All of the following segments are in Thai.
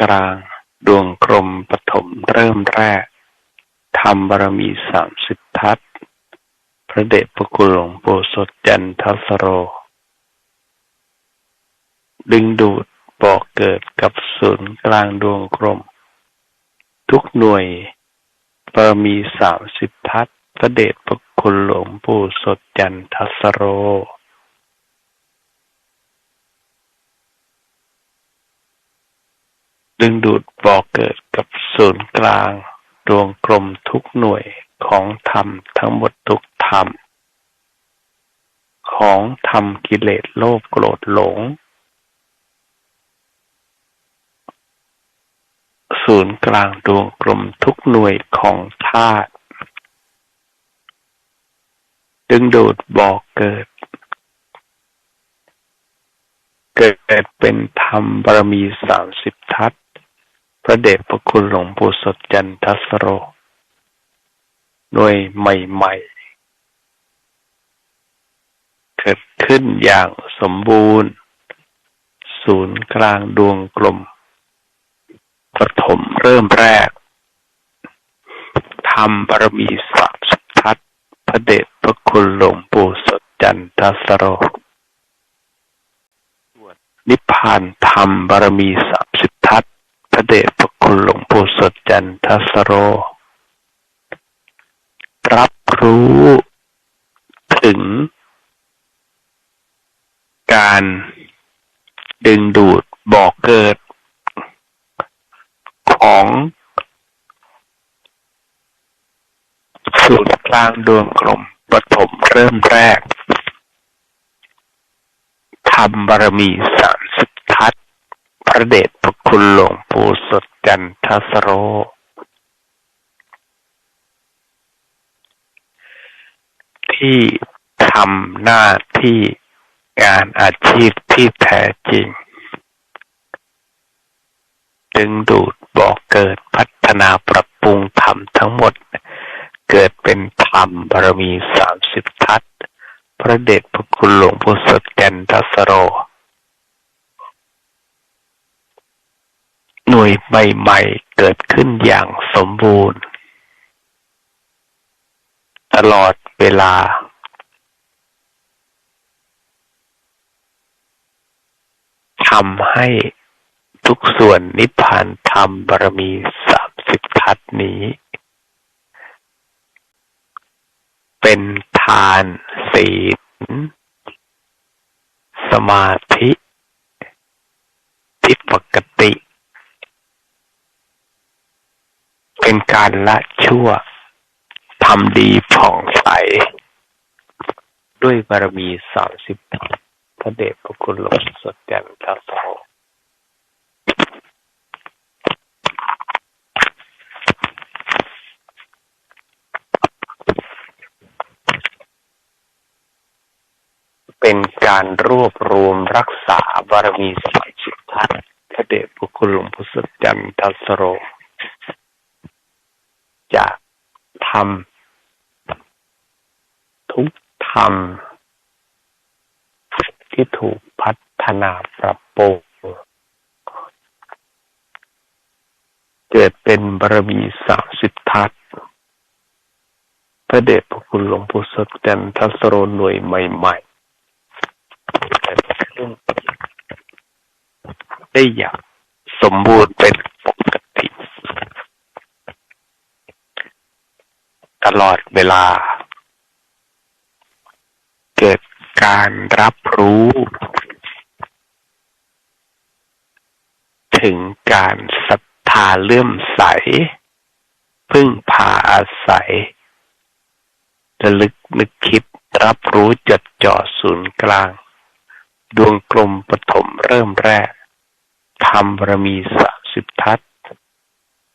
กลาง ดวงกลมปฐมเริ่มแรกทำบารมีสามสิบทัศพระเดชพระคุณหลวงปู่สดจันทสโร ดึงดูดบอกเกิดกับศูนย์กลางดวงกลม ทุกหน่วยบารมีสามสิบทัศพระเดชพระคุณหลวงปู่สดจันทสโร ดึงดูดบ่อกเกิดกับศูนย์กลาง ดวงกลมทุกหน่วยของธรรมทั้งหมดทุกธรรม ของธรรมกิเลสโลภโกรธหลง ศูนย์กลางดวงกลมทุกหน่วยของธาตุดึงดูดบ่อเกิด เกิดเป็นธรรมบารมีสามสิบทัศน พระเดชพระคุณหลวงปู่สดจันทสโรหน่วยใหม่ๆ เกิดขึ้นอย่างสมบูรณ์ ศูนย์กลางดวงกลมปฐมเริ่มแรกทำบารมีสามสิบทัศพระเดชพระคุณหลวงปู่สดจันทสโรนิพพานธรรมบารมีสัพ ระเดชพระคุณหลวงปู่สดจันทสโร รับรู้ถึง การดึงดูดบอกเกิด ของศูนย์กลางดวงกลมปฐมเริ่มแรกทำบารมีสามสิบทัศพระเดชพระคุณหลวง จันทสโร ที่ทำหน้าที่งานอาชีพที่แท้จริง ดึงดูดบอกเกิดพัฒนาปรับปรุงธรรมทั้งหมด เกิดเป็นธรรมบารมีสามสิบทัศ พระเดชพระคุณหลวงพ่อสดแก่นทัสโร หน่ว ยใหม่ๆเกิดขึ้นอย่างสมบูรณ์ ตลอดเวลา ทำให้ทุกส่วนนิพพานธรรมบารมีสามสิบทัศน์นี้ เป็นทานศีลสมาธิที่ปกติ เป็นการละชั่วทำดีผ่องใส ด้วยบารมีสามสิบพระเดชพระคุณหลวงสดแจ่มทัสโรเป็นการรวบรวมรักษาบารมีสายสิทธัตน์พระเดชพระคุณหลวงพุทธจันทสโร จะทำทุกธรรม ที่ถูกพัฒนาปรับปรุงเกิดเป็นบารมีสามสิทธัตพระเดชพระคุณหลวงปู่สดจันทสโรหน่วยใหม่ๆได้อย่างสมบูรณ์เป็นปก ตลอดเวลา เกิดการรับรู้ ถึงการศรัทธาเลื่อมใส พึ่งพาอาศัยระลึกนึกคิดรับรู้จดจ่อศูนย์กลาง ดวงกลมปฐมเริ่มแรกทำบารมีสามสิบทัศ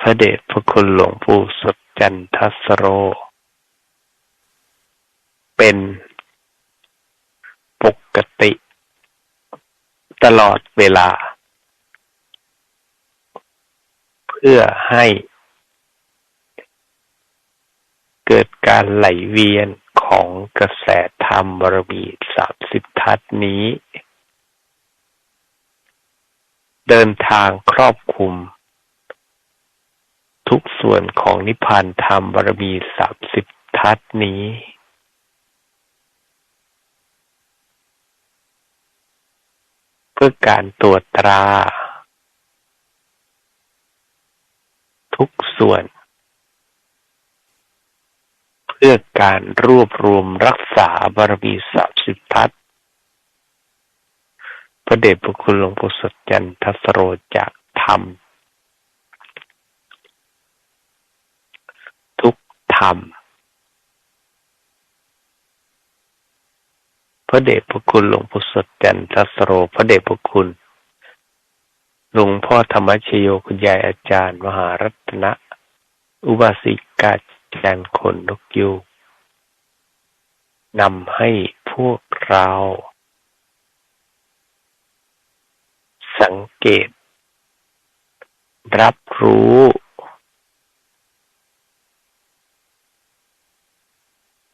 พระเดชพระคุณหลวงปู่สด จันทสโร เป็นปกติ ตลอดเวลา เพื่อให้ เกิดการไหลเวียนของกระแสธรรมบรมีสามสิบทัศน์นี้ เดินทางครอบคลุม ทุกส่วนของนิพพานธรรมบารมีสามสิบทัศนี้เพื่อการตรวจตรา ทุกส่วน เพื่อการรวบรวมรักษาบารมีสามสิบทัศพระเดชพระคุณหลวงปู่สดจันทสโรจากธรรม ทุก ธรรม พระเดชพระคุณหลวงปู่สดจันทสโร พระเดชพระคุณหลวงพ่อธรรมชโยคุณยายอาจารย์ มหารัตนะ อุบาสิกาจารย์คนนกยูนำให้พวกเรา สังเกต รับรู้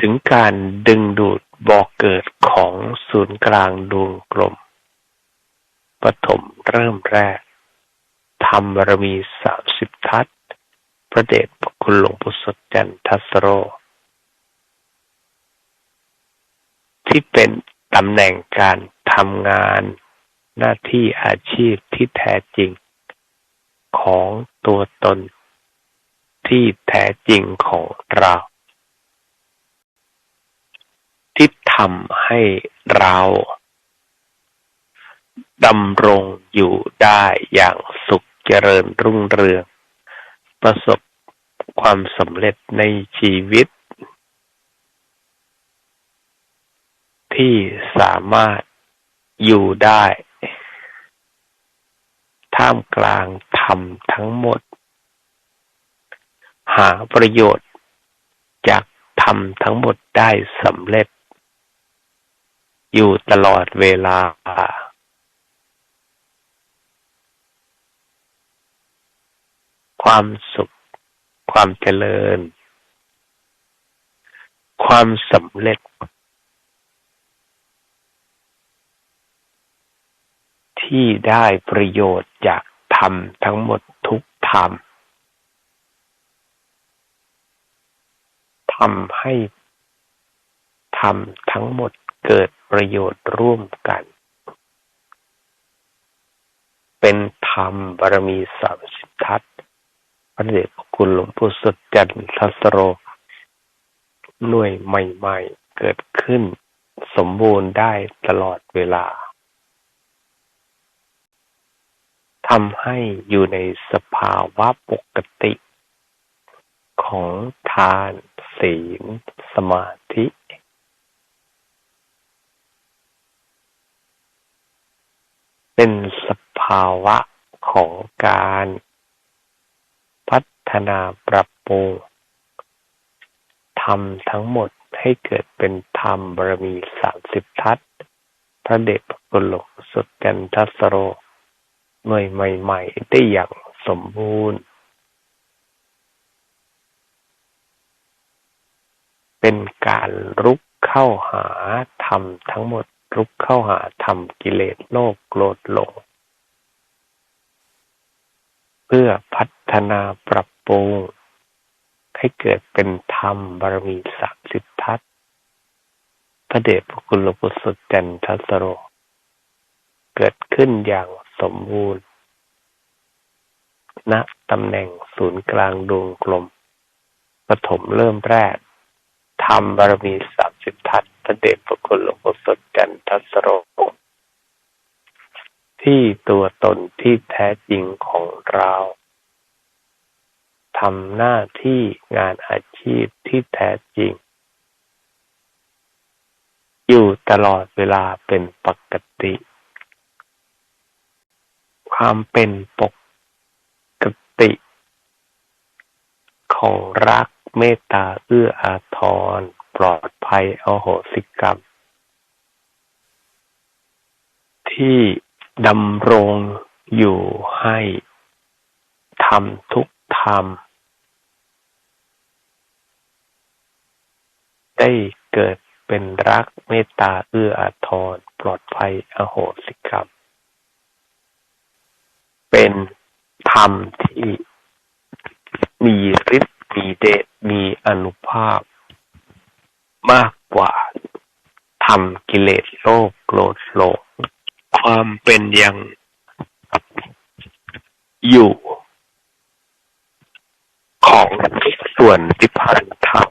ถึง การดึงดูดบอกเกิดของศูนย์กลางดวงกลม ปฐมเริ่มแรก ธรรมบารมีสามสิบทัศ พระเดชพระคุณหลวงปู่สดจันทัสโร ที่เป็นตำแหน่งการทำงานหน้าที่อาชีพที่แท้จริง ของตัวตนที่แท้จริงของเรา ทำให้เราดำรงอยู่ได้อย่างสุขเจริญรุ่งเรือง ประสบความสำเร็จในชีวิต ที่สามารถอยู่ได้ ท่ามกลางธรรมทั้งหมด หาประโยชน์จากธรรมทั้งหมดได้สำเร็จ อยู่ตลอดเวลา ความสุข ความเจริญ ความสำเร็จ ที่ได้ประโยชน์จากธรรมทั้งหมดทุกธรรมทำให้ธรรมทั้งหมด เกิดประโยชน์ร่วมกัน เป็นธรรมบารมีสามสิบทัศพระเดชพระคุณหลวงปู่สุดจันทัสโร หน่วยใหม่ๆ เกิดขึ้นสมบูรณ์ได้ตลอดเวลาทำให้อยู่ในสภาวะปกติ ของทานศีล สมาธิ เป็นสภาวะของการพัฒนาปรับปรุงทำทั้งหมดให้เกิดเป็นธรรมบารมีสามสิบทัศพระเดชพระคุณหลวงสุดกันทัสโรหน่วยใหม่ๆได้อย่างสมบูรณ์ เป็นการรุกเข้าหาธรรมทั้งหมด รุกเข้าหาธรรมกิเลสโลภโกรธหลง เพื่อพัฒนาปรับปรุง ให้เกิดเป็นธรรมบารมีสามสิบทัศพระเดชพระคุณหลวงปู่สุดจันทสโร เกิดขึ้นอย่างสมบูรณ์ ณตำแหน่งศูนย์กลางดวงกลมปฐมเริ่มแรกทำบารมีสามสิบทัศพระเดชพระคุณหลวงพ่อสด จันทัสโร ที่ตัวตนที่แท้จริงของเราทำหน้าที่งานอาชีพที่แท้จริง อยู่ตลอดเวลาเป็นปกติ ความเป็นปกติ ของรักเมตตาเอื้ออาทร ปลอดภัยอโหสิกรรม ที่ดำรงอยู่ให้ทำทุกธรรม ได้เกิดเป็นรักเมตตาเอื้ออาทรปลอดภัยอโหสิกรรม เป็นธรรมที่มีฤทธิ์มีเดชมีอนุภาพ มากกว่าทำกิเลสโลภโกรธหลง ความเป็นยังอยู่ของส่วนที่ผ่านธรรม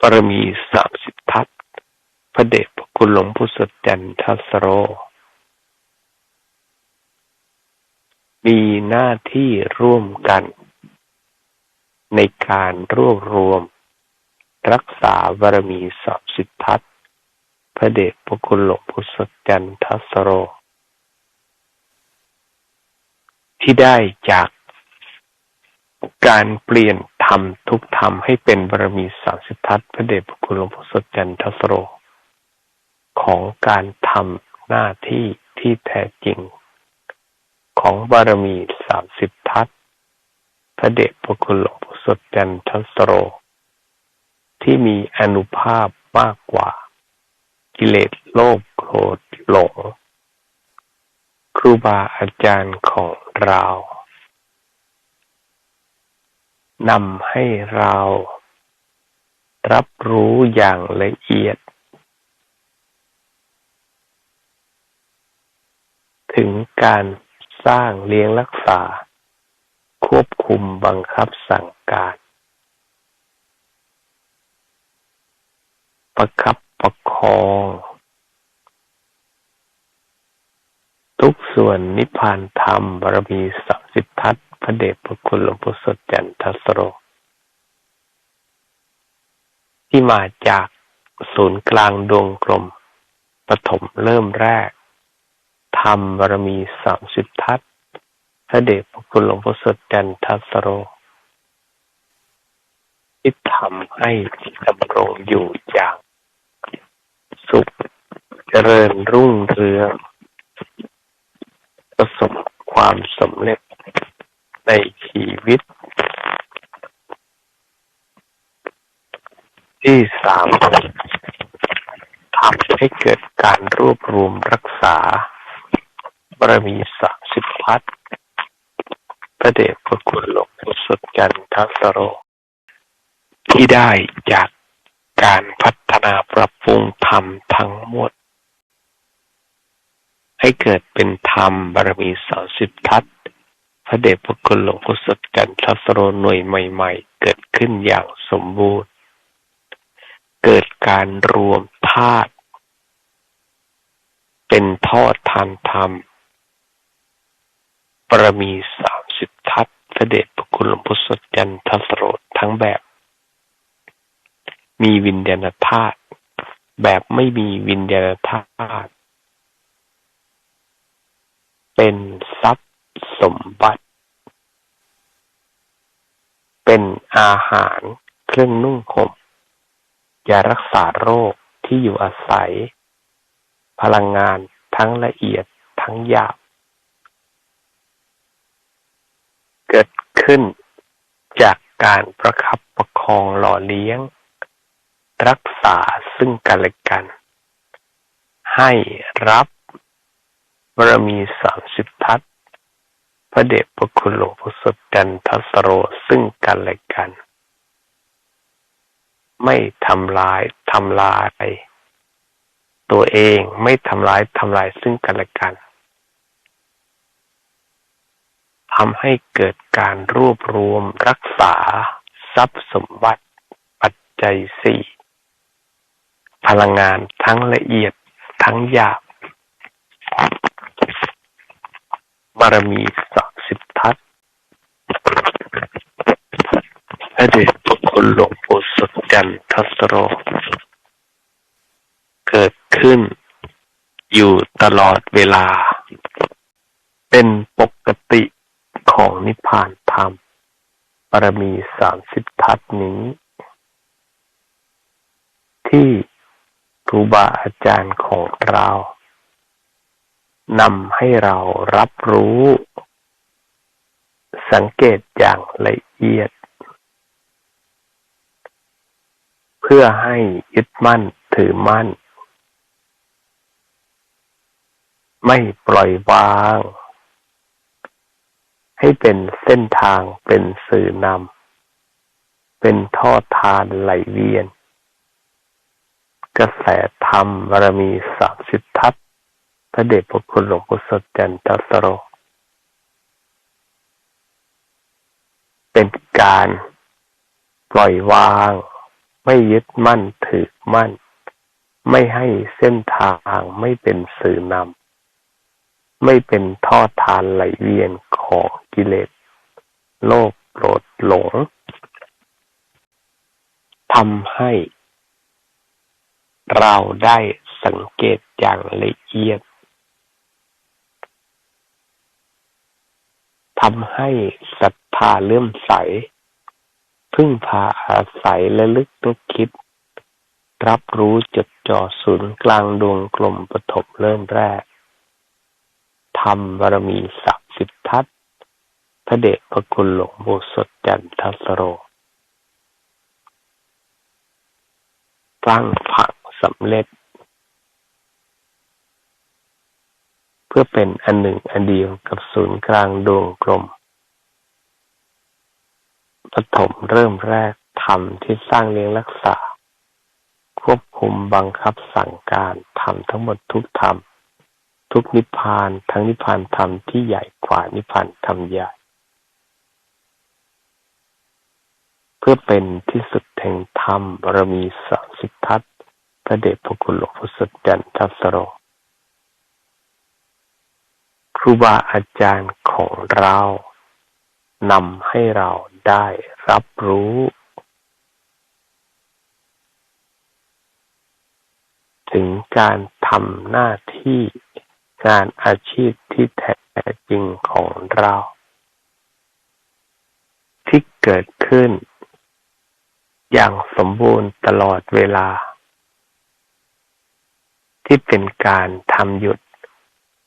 ปรมีสามสิบทัศพระเดชพระคุณหลวงพุทธจันทัสโร มีหน้าที่ร่วมกัน ในการรวบรวม รักษาบารมีสามสิบทัศ ระเดชพระคุณหลวงพุทธจันทัสโร ที่ได้จากการเปลี่ยนธรรมทุกธรรมให้เป็นบารมีสามสิบทัศพระเดชพระคุณหลวงพ่สดจันทสโร ของการทำหน้าที่ที่แท้จริง ของบารมีสามสิบทัศพระเดชพระคุณหลวงพ่สดจันทสโร ที่มีอนุภาพมากกว่า กิเลสโลภโกรธหลง ครูบาอาจารย์ของเรานำให้เรา รับรู้อย่างละเอียด ถึงการสร้างเลี้ยงรักษา ควบคุมบังคับสั่งการ ประคับ ประคอง ทุกส่วนนิพพานธรรมบารมีสักสิบทัศพระเดชพระคุณหลวงพ่อสดจันทสโร ที่มาจากศูนย์กลางดวงกลมปฐมเริ่มแรกทำบารมีสามสิบทัศพระเดชพระคุณหลวงพ่อสดจันทสโรที่ทำให้ดำรงอยู่อย่าง เจริญรุ่งเรือง ประสบความสำเร็จในชีวิต ที่สามทำให้เกิดการรวบรวมรักษา บารมีสามสิบพัฒพระเดชพระคุณหลวงพ่อสดจันทัสโร ที่ได้จากการพัฒนาปรับปรุงธรรมทั้งหมด ให้เกิดเป็นธรรมบารมีสามสิบทัศพระเดชพระคุณหลวงพ่อสดกันทัสโรหน่วยใหม่ ๆ เกิดขึ้นอย่างสมบูรณ์ เกิดการรวมธาตุเป็นทอดทานธรรมปรมีสามสิบทัศพระเดชพระคุณหลวงพ่อสดจันทัสโรทั้งแบบ มีวิญญาณธาตุแบบไม่มีวิญญาณธาตุ เป็นทรัพย์สมบัติ เป็นอาหารเครื่องนุ่งห่มยารักษาโรคที่อยู่อาศัย พลังงานทั้งละเอียดทั้งหยาบ เกิดขึ้นจากการประคับประคองหล่อเลี้ยง รักษาซึ่งกันและกัน ให้รับ บารมีสามสิบทัศ พระเดชพระคุณหลวงพ่อสดกันทัสโรซึ่งกันและกัน ไม่ทำลายทำลาย ตัวเองไม่ทำลายทำลายซึ่งกันและกันทำให้เกิดการรวบรวมรักษา ทรัพย์สมบัติปัจจัยสี่พลังงานทั้งละเอียดทั้งหยาบ บารมีสามสิบทัศพระเดชพระคุณหลวงปู่สดจันทัสโร เกิดขึ้นอยู่ตลอดเวลา เป็นปกติของนิพพานธรรมบารมีสามสิบทัศนี้ ที่ครูบาอาจารย์ของเรา นำให้เรารับรู้ สังเกตอย่างละเอียด เพื่อให้ยึดมั่นถือมั่น ไม่ปล่อยวาง ให้เป็นเส้นทางเป็นสื่อนำเป็นท่อทานไหลเวียน กระแสธรรมบารมีสามสิบทัศ พระเดชพระคุณหลวงปู่สดจันทสโร เป็นการปล่อยวาง ไม่ยึดมั่นถือมั่น ไม่ให้เส้นทางไม่เป็นสื่อนำไม่เป็นท่อทานไหลเวียนของกิเลส โลภโกรธหลงทำให้เราได้สังเกตอย่างละเอียด ทำให้ศรัทธาเลื่อมใส พึ่งพาอาศัยและลึกนึกคิด รับรู้จดจ่อศูนย์กลางดวงกลมปฐมเริ่มแรกทำบารมีสักสิบทัศพระเดชพระคุณหลวงปู่สดจันทสโรฟังผักสำเร็จ พื่อเป็นอันหนึ่งอันเดียวกับศูนย์กลางดวงกลม ปฐมเริ่มแรกธรรมที่สร้างเลี้ยงรักษา ควบคุมบังคับสั่งการทำทั้งหมดทุกธรรม ทุกนิพพานทั้งนิพพานธรรมที่ใหญ่กว่านิพพานธรรมใหญ่ เพื่อเป็นที่สุดแห่งธรรมบารมีสามสิทธัตพระเดชพระคุณหลวงพ่อสุดจันทัสโร ครูบาอาจารย์ของเรานำให้เราได้รับรู้ ถึงการทำหน้าที่งานอาชีพที่แท้จริงของเรา ที่เกิดขึ้น อย่างสมบูรณ์ตลอดเวลา ที่เป็นการทำหยุด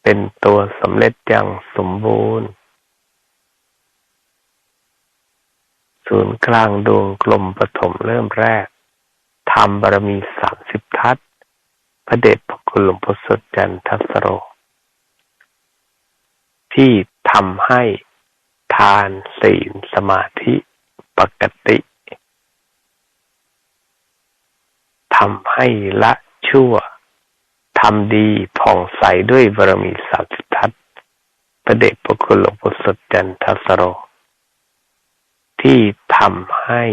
เป็นตัวสำเร็จอย่างสมบูรณ์ ศูนย์กลางดวงกลมปฐมเริ่มแรกทำบารมีสามสิบทัศพระเดชพระคุณหลวงพ่อสดจันทัสโร ที่ทำให้ทานศีลสมาธิปกติทำให้ละชั่ว ทำดีผ่องใสด้วยบารมีสัจทัตประเดชพระคุณหลวงปู่สดจันทสโร ที่ทำให้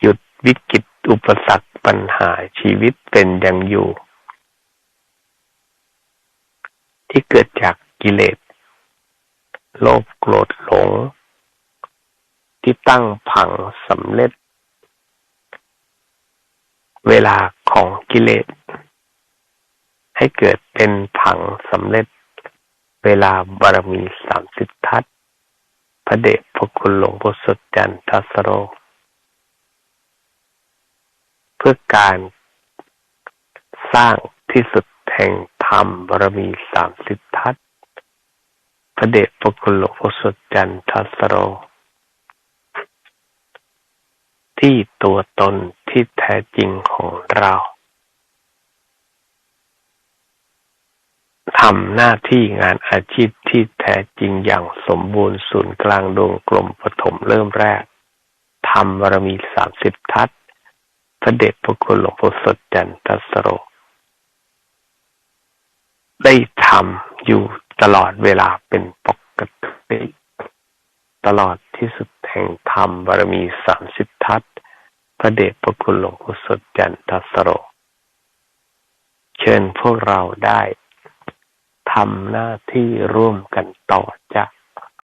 หยุดวิกฤตอุปสรรคปัญหาชีวิตเป็นอย่างอยู่ ที่เกิดจากกิเลส โลภโกรธหลง ที่ตั้งผังสำเร็จ เวลาของกิเลส ให้เกิดเป็นผังสำเร็จ เวลาบารมีสามสิบทัศพระเดชพระคุณหลวงพ่อสดจันทัสโร เพื่อการสร้างที่สุดแห่งธรรมบารมีสามสิบทัศพระเดชพระคุณหลวงพ่อสดจันทัสโร ที่ตัวตนที่แท้จริงของเรา ทำหน้าที่งานอาชีพที่แท้จริงอย่างสมบูรณ์ศูนย์กลางดวงกลมปฐมเริ่มแรกทำบารมีสามสิบทัศพระเดชพระคุณหลวงพ่อสดจันทสโร ได้ทำอยู่ตลอดเวลาเป็นปกติตลอดที่สุดแห่งธรรมบารมีสามสิบทัศพระเดชพระคุณหลวงพ่อสดจันทสโร เชิญพวกเราได้ ทำหน้าที่ร่วมกันต่อจาก